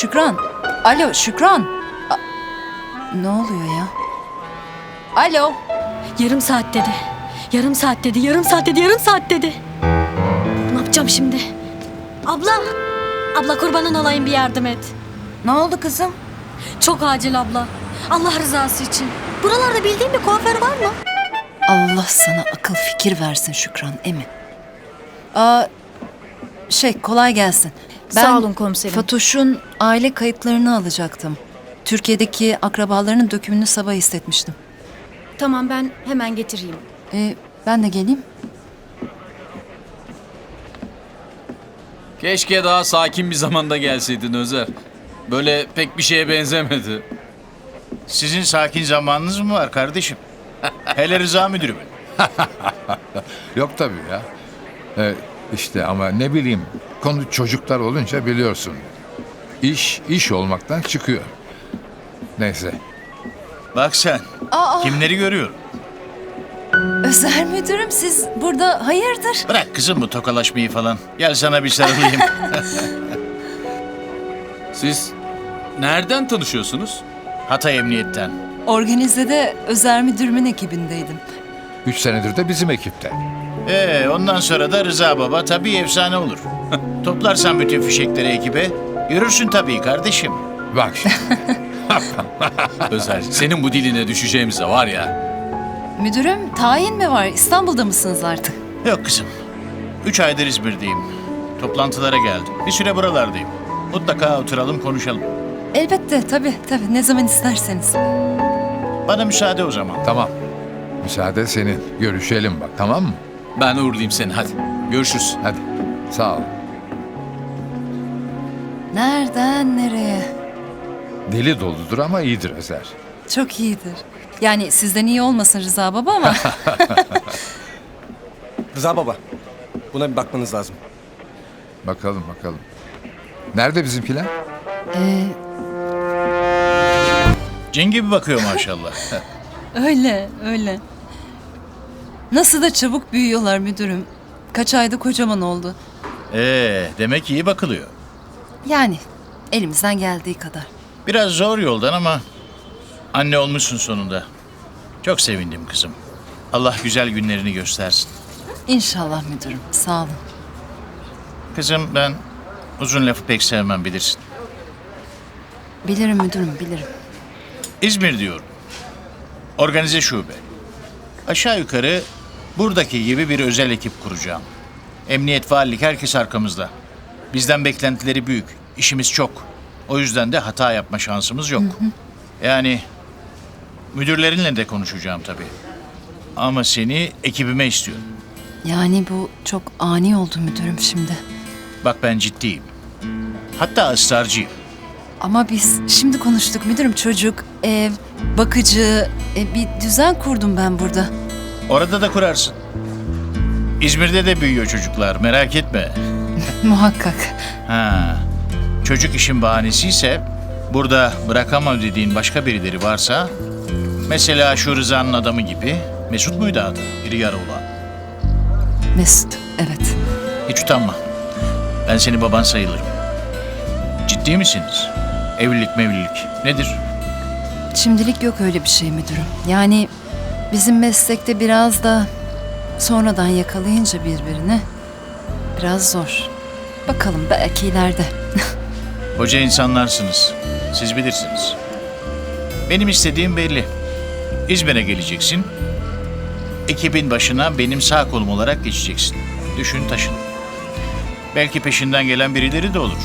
Şükran. Alo Şükran. A- ne oluyor ya? Alo. Yarım saat dedi. Yarım saat dedi, yarım saat dedi, yarım saat dedi. Ne yapacağım şimdi? Abla! Abla kurbanın olayım bir yardım et. Ne oldu kızım? Çok acil abla. Allah rızası için. Buralarda bildiğin bir kuaför var mı? Allah sana akıl fikir versin Şükran emin. Aa, şey kolay gelsin. Sağ olun komiserim. Fatoş'un aile kayıtlarını alacaktım. Türkiye'deki akrabalarının dökümünü sabah istetmiştim. Tamam ben hemen getireyim. Ee, ben de geleyim. Keşke daha sakin bir zamanda gelseydin Özer. Böyle pek bir şeye benzemedi. Sizin sakin zamanınız mı var kardeşim? Hele Rıza müdürümün. Yok tabii ya. Ee, işte ama ne bileyim konu çocuklar olunca biliyorsun. İş iş olmaktan çıkıyor. Neyse. Bak sen. Kimleri görüyorum? Özer müdürüm siz burada hayırdır? Bırak kızım bu tokalaşmayı falan. Gel sana bir sarılayım. Siz nereden tanışıyorsunuz? Hatay Emniyet'ten. Organize'de Özer müdürümün ekibindeydim. Üç senedir de bizim ekipte. Ee, ondan sonra da Rıza Baba tabii efsane olur. Toplarsan bütün fişekleri ekibe görürsün tabii kardeşim. Bak şimdi. Özer, senin bu diline düşeceğimize var ya. Müdürüm tayin mi var? İstanbul'da mısınız artık? Yok kızım. Üç aydır İzmir'deyim. Toplantılara geldim. Bir süre buralardayım. Mutlaka oturalım konuşalım. Elbette tabii tabii ne zaman isterseniz. Bana müsaade o zaman. tamam. Müsaade senin. Görüşelim bak tamam mı? Ben uğurlayayım seni hadi. Görüşürüz. Hadi. Sağ ol. Nereden nereye? Deli doludur ama iyidir Özer. Çok iyidir. Yani sizden iyi olmasın Rıza baba ama Rıza baba. Buna bir bakmanız lazım. Bakalım bakalım. Nerede bizimkiler? Cin gibi bakıyor maşallah. öyle öyle. Nasıl da çabuk büyüyorlar müdürüm. Kaç ayda kocaman oldu. Ee, demek iyi bakılıyor. Yani elimizden geldiği kadar. Biraz zor yoldan ama anne olmuşsun sonunda. Çok sevindim kızım. Allah güzel günlerini göstersin. İnşallah müdürüm. Sağ olun. Kızım ben uzun lafı pek sevmem bilirsin. Bilirim müdürüm bilirim. İzmir diyorum. Organize şube. Aşağı yukarı buradaki gibi bir özel ekip kuracağım. Emniyet, valilik herkes arkamızda. Bizden beklentileri büyük. işimiz çok. O yüzden de hata yapma şansımız yok. Yani müdürlerinle de konuşacağım tabii. Ama seni ekibime istiyorum. Yani bu çok ani oldu müdürüm şimdi. Bak ben ciddiyim. Hatta ısrarcıyım. Ama biz şimdi konuştuk müdürüm. Çocuk, ev, bakıcı, e, bir düzen kurdum ben burada. Orada da kurarsın. İzmir'de de büyüyor çocuklar merak etme. Muhakkak. Ha. Çocuk işin bahanesi ise burada bırakamam dediğin başka birileri varsa mesela şu Rıza'nın adamı gibi Mesut muydu adı? İri yarı olan. Mesut, evet. Hiç utanma. Ben senin baban sayılırım. Ciddi misiniz? Evlilik mevlilik nedir? Şimdilik yok öyle bir şey müdürüm. Yani bizim meslekte biraz da sonradan yakalayınca birbirini biraz zor. Bakalım belki ileride. Hoca insanlarsınız. Siz bilirsiniz. Benim istediğim belli. İzmir'e geleceksin. Ekibin başına benim sağ kolum olarak geçeceksin. Düşün taşın. Belki peşinden gelen birileri de olur.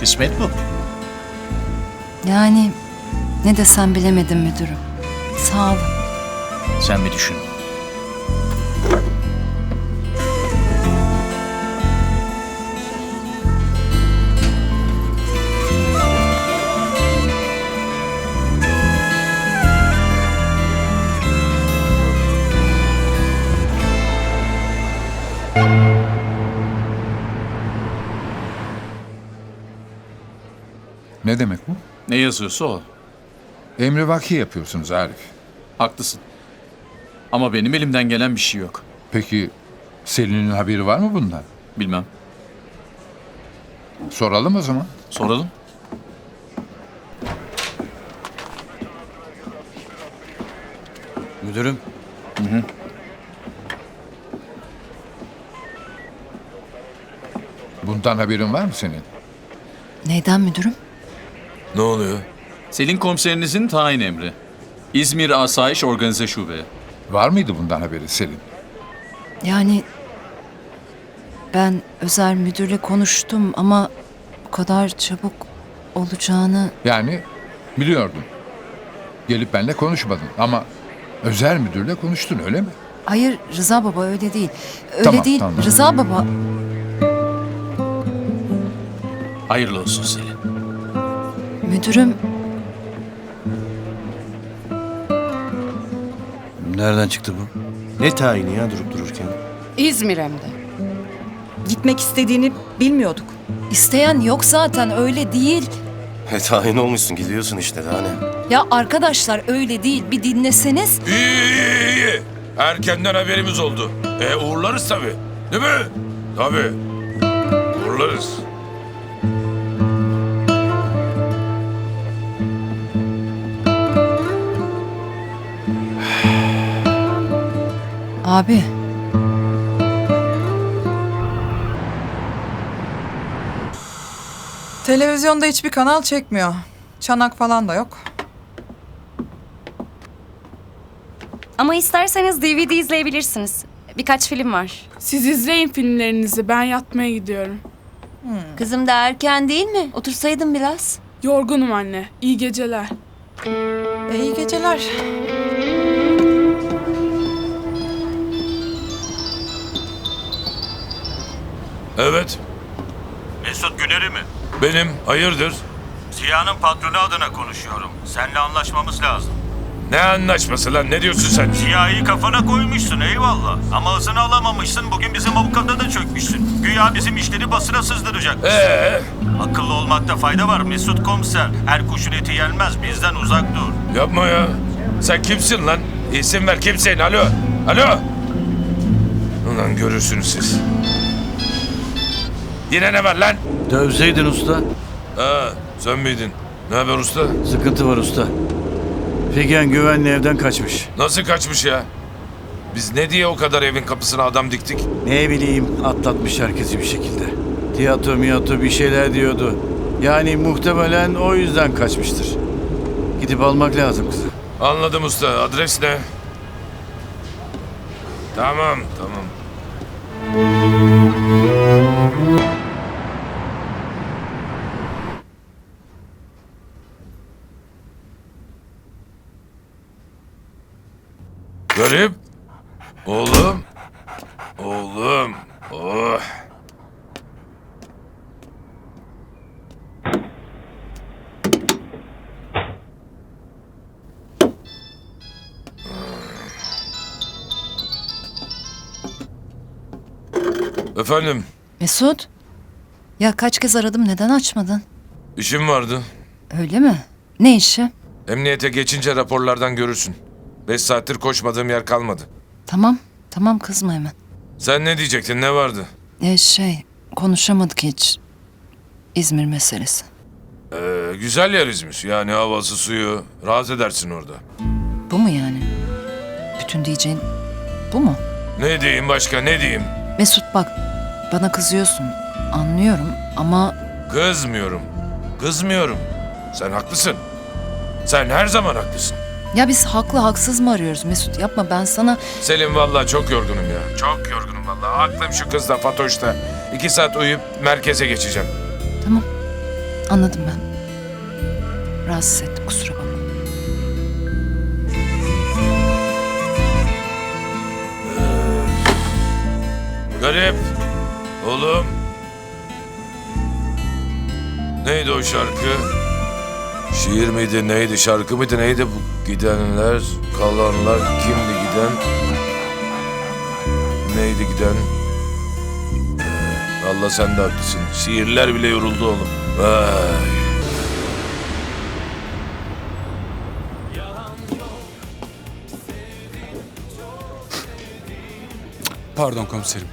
Kısmet bu. Yani ne desem bilemedim müdürüm. Sağ olun. Sen bir düşün. Ne demek bu? Ne yazıyorsa o. Emri vaki yapıyorsunuz Arif. Haklısın. Ama benim elimden gelen bir şey yok. Peki Selin'in haberi var mı bundan? Bilmem. Soralım o zaman. Soralım. Müdürüm. Bundan haberin var mı senin? Neyden müdürüm? Ne oluyor? Selin komiserinizin tayin emri. İzmir Asayiş Organize Şube. Var mıydı bundan haberi Selin? Yani ben özel müdürle konuştum ama bu kadar çabuk olacağını Yani biliyordun. Gelip benimle konuşmadın ama özel müdürle konuştun öyle mi? Hayır Rıza baba öyle değil. Öyle Tamam, değil. tamam. Rıza baba Hayırlı olsun Selin. müdürüm Nereden çıktı bu? Ne tayini ya durup dururken? İzmir hem de. Gitmek istediğini bilmiyorduk. isteyen yok zaten öyle değil. E tayin olmuşsun gidiyorsun işte daha ne? Ya arkadaşlar öyle değil bir dinleseniz. İyi iyi iyi. Erkenden haberimiz oldu. E uğurlarız tabii. Değil mi? Tabii. Uğurlarız. Abi Televizyonda hiçbir kanal çekmiyor. Çanak falan da yok. Ama isterseniz DVD izleyebilirsiniz. Birkaç film var. Siz izleyin filmlerinizi. Ben yatmaya gidiyorum. Kızım da erken değil mi? Otursaydın biraz. Yorgunum anne. İyi geceler. E, iyi geceler. Evet. Mesut Güner'i mi? Benim. Hayırdır? Ziya'nın patronu adına konuşuyorum. Seninle anlaşmamız lazım. Ne anlaşması lan? Ne diyorsun sen? Ziya'yı kafana koymuşsun eyvallah. Ama hızını alamamışsın. Bugün bizim avukata da çökmüşsün. Güya bizim işleri basına sızdıracak. Ee, Akıllı olmakta fayda var Mesut komiser. Her kuşun eti yenmez. Bizden uzak dur. yapma ya. Sen kimsin lan? İsim ver kimsin? Alo. Alo. Ulan görürsünüz siz. Yine ne var lan? Dövseydin usta. Ha, sen miydin? Ne haber usta? Sıkıntı var usta. Figen güvenli evden kaçmış. Nasıl kaçmış ya? Biz ne diye o kadar evin kapısına adam diktik? Ne bileyim atlatmış herkesi bir şekilde. Tiyatro miyatro bir şeyler diyordu. Yani muhtemelen o yüzden kaçmıştır. Gidip almak lazım kızı. Anladım usta. Adres ne? Tamam, tamam. Garip. Oğlum. Oğlum. Oh. Efendim, Mesut. Ya kaç kez aradım neden açmadın? işim vardı. Öyle mi? Ne işi? Emniyete geçince raporlardan görürsün. Beş saattir koşmadığım yer kalmadı. Tamam. Tamam kızma hemen. Sen ne diyecektin, ne vardı? E şey konuşamadık hiç. İzmir meselesi. Ee, güzel yer İzmir. Yani havası, suyu. Rahat edersin orada. Bu mu yani? Bütün diyeceğin bu mu? Ne diyeyim başka, ne diyeyim? Mesut bak bana kızıyorsun. Anlıyorum ama Kızmıyorum. Kızmıyorum. Sen haklısın. Sen her zaman haklısın. Ya biz haklı haksız mı arıyoruz Mesut? Yapma ben sana Selim vallahi çok yorgunum ya. Çok yorgunum vallahi. Aklım şu kızda Fatoş'ta. İki saat uyuyup merkeze geçeceğim. tamam anladım ben. Rahatsız ettim kusura bakma. Garip. Oğlum. Neydi o şarkı? Şiir miydi, neydi, şarkı mıydı, neydi bu? Gidenler, kalanlar, kimdi giden? Neydi giden? Ee, Allah sen de haklısın. Şiirler bile yoruldu oğlum. Vay. Pardon komiserim.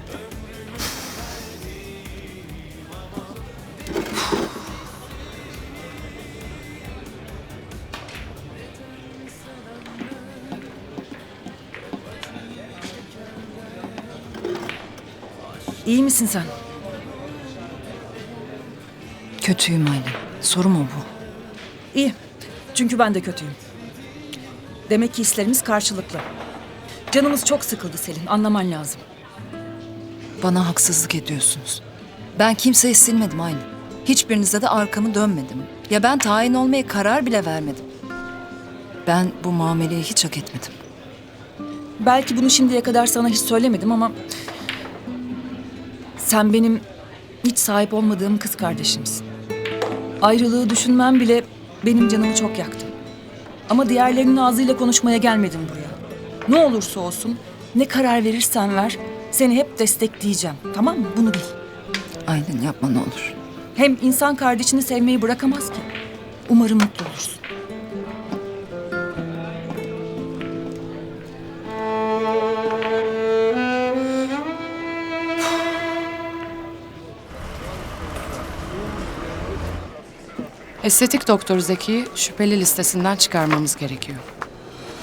İyi misin sen? Kötüyüm Aylin. Soru mu bu? İyi. Çünkü ben de kötüyüm. Demek ki hislerimiz karşılıklı. Canımız çok sıkıldı Selin. Anlaman lazım. Bana haksızlık ediyorsunuz. Ben kimseyi silmedim Aylin. Hiçbirinize de arkamı dönmedim. Ya ben tayin olmaya karar bile vermedim. Ben bu muameleyi hiç hak etmedim. Belki bunu şimdiye kadar sana hiç söylemedim ama... Sen benim hiç sahip olmadığım kız kardeşimsin. Ayrılığı düşünmem bile benim canımı çok yaktı. Ama diğerlerinin ağzıyla konuşmaya gelmedim buraya. Ne olursa olsun, ne karar verirsen ver, seni hep destekleyeceğim. Tamam mı? Bunu bil. Aylin yapma ne olur. Hem insan kardeşini sevmeyi bırakamaz ki. Umarım mutlu olursun. Estetik doktor Zeki'yi şüpheli listesinden çıkarmamız gerekiyor.